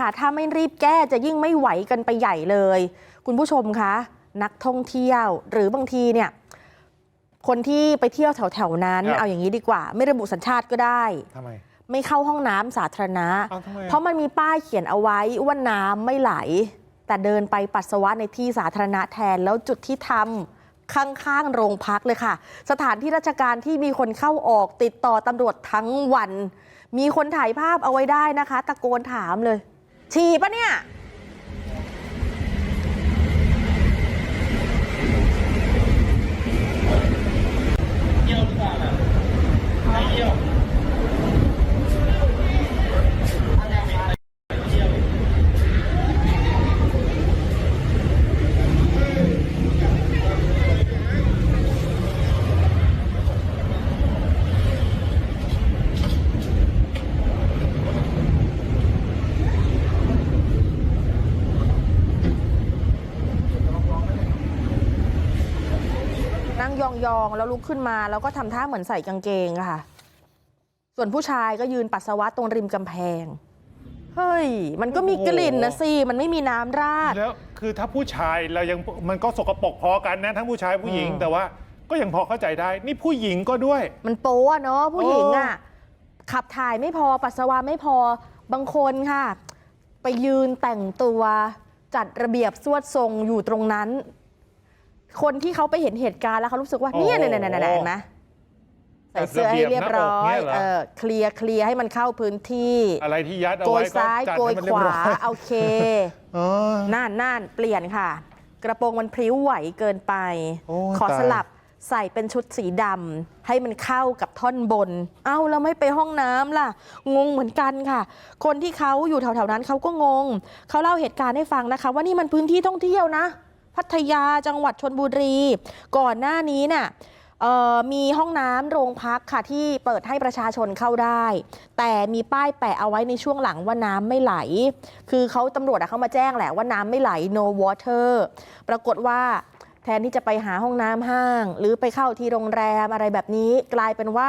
ค่ะถ้าไม่รีบแก้จะยิ่งไม่ไหวกันไปใหญ่เลย คุณผู้ชมคะนักท่องเที่ยวหรือบางทีเนี่ยคนที่ไปเที่ยวแถวๆนั้นครับเอาอย่างนี้ดีกว่า ไม่ระบุสัญชาติก็ได้ทำไมไม่เข้าห้องน้ำสาธารณะเอาทำไมอะเพราะมันมีป้ายเขียนเอาไว้ว่าน้ำไม่ไหล แต่เดินไปปัสสาวะในที่สาธารณะแทนแล้วจุดที่ทำข้างๆโรงพักเลยค่ะ สถานที่ราชการที่มีคนเข้าออกติดต่อตำรวจทั้งวัน มีคนถ่ายภาพเอาไว้ได้นะคะ ตะโกนถามเลย ฉี่ปะเนี่ย ยองๆ แล้วลุกขึ้นมาแล้วก็ทำท่าเหมือนใส่กางเกงอะค่ะ ส่วนผู้ชายก็ยืนปัสสาวะตรงริมกำแพง เฮ้ย มันก็มีกลิ่นนะสิ มันไม่มีน้ำราด แล้วคือถ้าผู้ชายเรายังมันก็สกปรกพอกันนะ ทั้งผู้ชายผู้หญิงอืมแต่ว่าก็ยังพอเข้าใจได้ นี่ผู้หญิงก็ด้วย มันโป๊ะเนาะผู้หญิงอะขับถ่ายไม่พอปัสสาวะไม่พอบางคนค่ะ ไปยืนแต่งตัวจัดระเบียบสวดทรงอยู่ตรงนั้น คนที่เขาไปเห็นเหตุการณ์แล้วเขารู้สึกว่าโอ้เนี่ยเนี่ยเนี่ยเนี่ยเห็นไหมใส่เสื้อให้เรียบร้อยจัดระเบียบหน้าอกเนี่ยเหรอ เออเคลียร์เคลียร์ให้มันเข้าพื้นที่ อะไรที่ยัดเอาโกไว้ยก็ซ้ายจัดโกยให้มันขเรียบวาร้อยโอเค เออ น่านน่านเปลี่ยนค่ะ กระโปรงมันพริ้วไหวเกินไป โอ้ยขอตาย สลับใส่เป็นชุดสีดำให้มันเข้ากับท่อนบน เอ้าแล้วไม่ไปห้องน้ำล่ะ งงเหมือนกันค่ะ คนที่เขาอยู่แถวๆนั้นเขาก็งง เขาเล่าเหตุการณ์ให้ฟังนะคะ ว่านี่มันพื้นที่ท่องเที่ยวนะ พัทยาจังหวัดชนบุรี ก่อนหน้านี้น่ะเอ่อมีห้องน้ำโรงพักค่ะที่เปิดให้ประชาชนเข้าได้ แต่มีป้ายแปะเอาไว้ในช่วงหลังว่าน้ำไม่ไหล คือเขาตำรวจอะเขามาแจ้งแหละว่าน้ำไม่ไหล no water ปรากฏว่าแทนที่จะไปหาห้องน้ำห้าง หรือไปเข้าที่โรงแรมอะไรแบบนี้ กลายเป็นว่า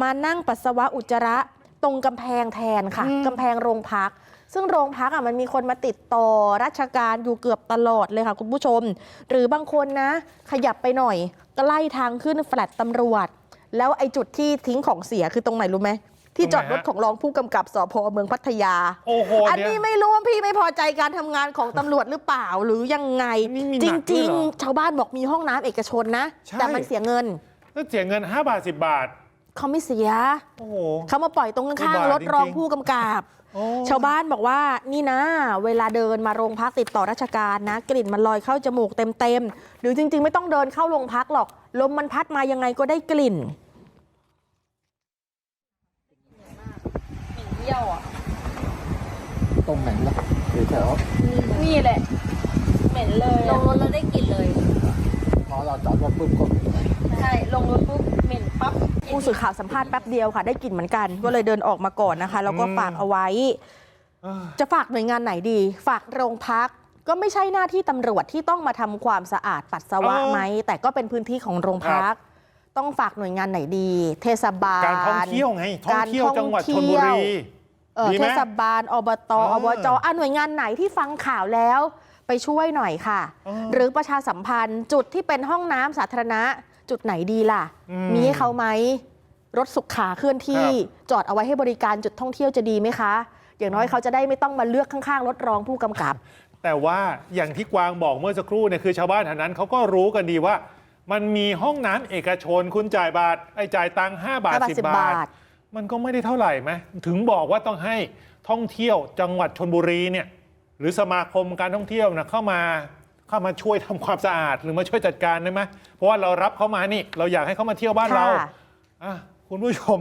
มานั่งปัสสาวะอุจจาระ ตรงกำแพงแทนค่ะกำแพงโรงพัก ซึ่งโรงพักอะมันมีคนมาติดต่อราชการอยู่เกือบตลอดเลยค่ะคุณผู้ชม หรือบางคนนะ ขยับไปหน่อยใกล้ทางขึ้นแฟลตตำรวจ แล้วไอ้จุดที่ทิ้งของเสียคือตรงไหนรู้ไหมที่จอดรถของรองผู้กำกับสพเมืองพัทยา โอ้โห อันเดี๋ยวนี้ไม่รู้ว่าพี่ไม่พอใจการทำงานของตำรวจหรือเปล่าหรือยังไงนี่มีหนัจกด้วยริงเหรอๆชาวบ้านบอกมีห้องน้ำเอกชนนะใช่แต่มันเสียเงินแล้วเสียเงิน 5 บาท 10 บาท เขาไม่เสีย โอ้โห เขามาปล่อยตรงอุข้างบาทๆรถรองจริงๆผู้กำกับโอ้ ชาวบ้านบอกว่านี่นะ เวลาเดินมาโรงพักติดต่อราชการนะ กลิ่นมันลอยเข้าจมูกเต็มๆหรือจริง ๆ ไม่ต้องเดินเข้าโรงพักหรอก ลมมันพัดมายังไงก็ได้กลิ่นเที่ยวอะตรงไหนล่ะแถวนี่แหละเหม็นเลยลงรถแล้วได้กลิ่นเลยๆ พอเราจอดรถปุ๊บก็ใช่ลงรถปุ๊บเหม็นปั๊บผู้สื่อข่าวสัมภาษณ์แป๊บเดียวค่ะ ได้กลิ่นเหมือนกัน ก็เลยเดินออกมาก่อนนะคะ แล้วก็ฝากเอาไว้เออจะฝากหน่วยงานไหนดี ฝากโรงพักก็ไม่ใช่หน้าที่ตำรวจที่ต้องมาทำความสะอาดปัสสาวะเออไหม แต่ก็เป็นพื้นที่ของโรงพัก ต้องฝากหน่วยงานไหนดี เทศบาล การท่องเที่ยวไง ท่องเที่ยวการท่องจังหวัดชนบุรีเอ่อดีไหเทมศบาลอบตเอออบจอะหน่วยงานไหนที่ฟังข่าวแล้ว ไปช่วยหน่อยค่ะเออหรือประชาสัมพันธ์ จุดที่เป็นห้องน้ำสาธารณะ จุดไหนดีล่ะ อืมมีให้เขาไหม รถสุขาเคลื่อนที่ ครับ จอดเอาไว้ให้บริการจุดท่องเที่ยวจะดีไหมคะ อย่างน้อยเขาจะได้ไม่ต้องมาเลือกข้างๆรถรองผู้กำกับ แต่ว่าอย่างที่กวางบอกเมื่อสักครู่เนี่ยคือชาวบ้านแถวนั้นเขาก็รู้กันดีว่า มันมีห้องน้ำเอกชนคุณจ่ายบาทไอ้จ่ายตังค์5บาท5บาท10 10 บาบาท ท มันก็ไม่ได้เท่าไหร่ไหมถึงบอกว่าต้องให้ท่องเที่ยวจังหวัดชนบุรีเนี่ย หรือสมาคมการท่องเที่ยวนะเข้ามาเข้ามาช่วยทำความสะอาดหรือมาช่วยจัดการได้ไหมเพราะว่าเรารับเขามานี่ เราอยากให้เขามาเที่ยวบ้านเราค่ะอะคุณผู้ชม